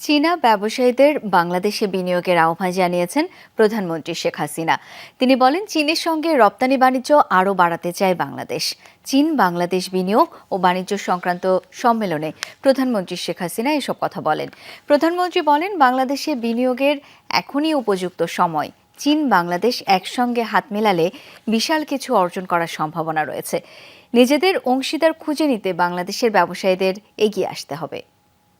চীনা ব্যবসায়ীদের বাংলাদেশে বিনিয়োগের আহ্বান জানিয়েছেন প্রধানমন্ত্রী শেখ হাসিনা। তিনি বলেন, চীনের সঙ্গে রপ্তানি বাণিজ্য আরও বাড়াতে চায় বাংলাদেশ। চীন, বাংলাদেশ বিনিয়োগ ও বাণিজ্য সংক্রান্ত সম্মেলনে প্রধানমন্ত্রী শেখ হাসিনা এসব কথা বলেন। প্রধানমন্ত্রী বলেন, বাংলাদেশে বিনিয়োগের এখনই উপযুক্ত সময়। চীন, বাংলাদেশ একসঙ্গে হাত মেলালে বিশাল কিছু অর্জন করার সম্ভাবনা রয়েছে। নিজেদের অংশীদার খুঁজে নিতে বাংলাদেশের ব্যবসায়ীদের এগিয়ে আসতে হবে।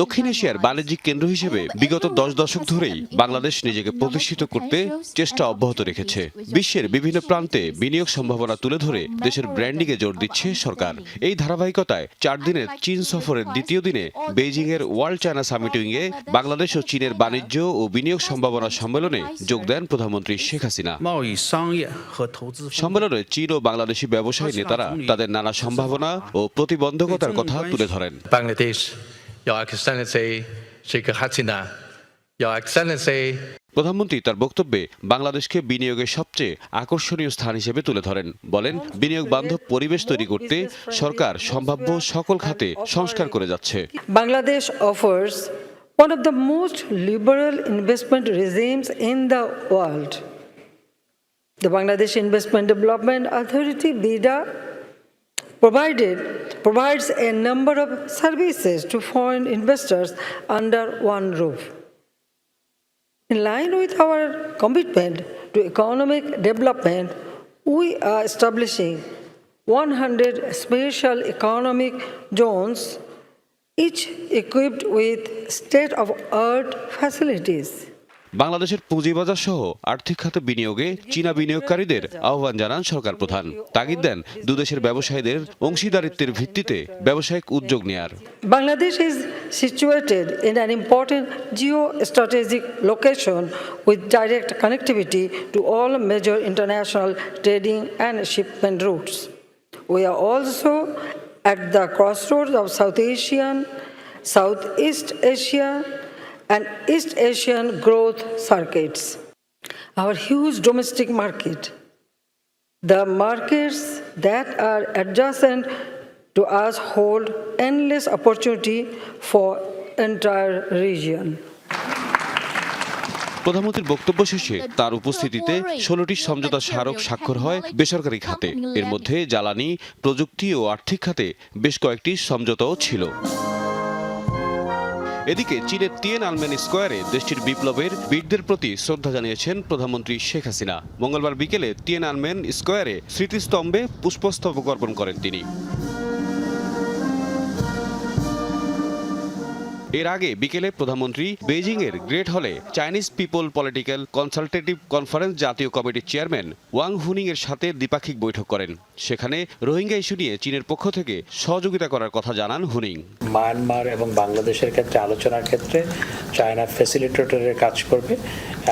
দক্ষিণ এশিয়ার বাণিজ্যিক কেন্দ্র হিসেবে বিগত দশ দশক ধরেই বাংলাদেশ নিজেকে প্রতিষ্ঠিত করতে চেষ্টা অব্যাহত রেখেছে। বিশ্বের বিভিন্ন প্রান্তে বিনিয়োগ সম্ভাবনা তুলে ধরে দেশের ব্র্যান্ডিংয়ে জোর দিচ্ছে সরকার। এই ধারাবাহিকতায় চার দিনের চীন সফরের দ্বিতীয় দিনে বেজিং এর ওয়ার্ল্ড চায়না সামিটিংয়ে বাংলাদেশ ও চীনের বাণিজ্য ও বিনিয়োগ সম্ভাবনা সম্মেলনে যোগ দেন প্রধানমন্ত্রী শেখ হাসিনা। সম্মেলনে চীন ও বাংলাদেশি ব্যবসায়ী নেতারা তাদের নানা সম্ভাবনা ও প্রতিবন্ধকতার করার কথা তুলে ধরেন। প্রধানমন্ত্রী তার বক্তব্যে বাংলাদেশকে বিনিয়োগের সবচেয়ে আকর্ষণীয় স্থান হিসেবে তুলে ধরেন। বলেন বিনিয়োগ বান্ধব পরিবেশ তৈরি করতে সরকার সম্ভাব্য সকল খাতে সংস্কার করে যাচ্ছে। Bangladesh offers one of the most liberal investment regimes in the world the Bangladesh investment development authority BIDA provided provides a number of services to foreign investors under one roof. In line with our commitment to economic development, we are establishing 100 special economic zones, each equipped with state of art facilities. বাংলাদেশের পুঁজিবাজার সহ আর্থিক খাতে বিনিয়োগে চীনা বিনিয়োগকারীদের আহ্বান জানান সরকার প্রধান। তাগিদ দেন দুদেশের ব্যবসায়ীদের অংশীদারিত্বের ভিত্তিতে ব্যবসায়িক উদ্যোগ নেয়ার। Bangladesh is situated in an important geo strategic location with direct connectivity to all major international trading and shipment routes we are also at the cross road of South Asian South East Asia and East Asian growth circuits. Our huge domestic market, the markets that are adjacent to us hold endless opportunity for entire region. প্রধানমন্ত্রীর বক্তব্য শেষে তার উপস্থিতিতে ষোলোটি সমঝোতা স্মারক স্বাক্ষর হয় বেসরকারি খাতে এর মধ্যে জ্বালানি প্রযুক্তি ও আর্থিক খাতে বেশ কয়েকটি সমঝোতাও ছিল এদিকে চীনের তিয়েন আলমেন স্কোয়ারে দেশটির বিপ্লবের বীরদের প্রতি শ্রদ্ধা জানিয়েছেন প্রধানমন্ত্রী শেখ হাসিনা। মঙ্গলবার বিকেলে তিয়েন আলমেন স্কোয়ারে স্মৃতিস্তম্ভে পুষ্পস্তবক অর্পণ করেন তিনি। এর আগে বিকেলে প্রধানমন্ত্রী বেইজিং এর গ্রেট হলে Chinese people political consultative conference জাতীয় কমিটির চেয়ারম্যান ওয়াং হুনিং এর সাথে দ্বিপাক্ষিক বৈঠক করেন। সেখানে রোহিঙ্গা ইস্যু নিয়ে চীনের পক্ষ থেকে সহযোগিতা করার কথা জানান হুনিং। মায়ানমার এবং বাংলাদেশের ক্ষেত্রে আলোচনার ক্ষেত্রে চায়না ফ্যাসিলিটেটরের কাজ করবে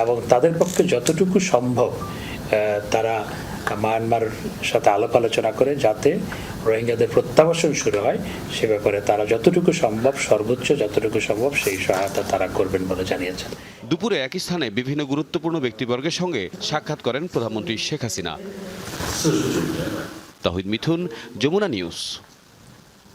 এবং তাদের পক্ষে যতটুকু সম্ভব তারা মায়ানমার সাথে আলাপ আলোচনা করে যাতে রোহিঙ্গাদের প্রত্যাবাসন শুরু হয়, সে ব্যাপারে তারা যতটুকু সম্ভব, সর্বোচ্চ যতটুকু সম্ভব সেই সহায়তা তারা করবেন বলে জানিয়েছেন। দুপুরে একই স্থানে বিভিন্ন গুরুত্বপূর্ণ ব্যক্তিবর্গের সঙ্গে সাক্ষাৎ করেন প্রধানমন্ত্রী শেখ হাসিনা। তহিদ মিথুন, যমুনা নিউজ।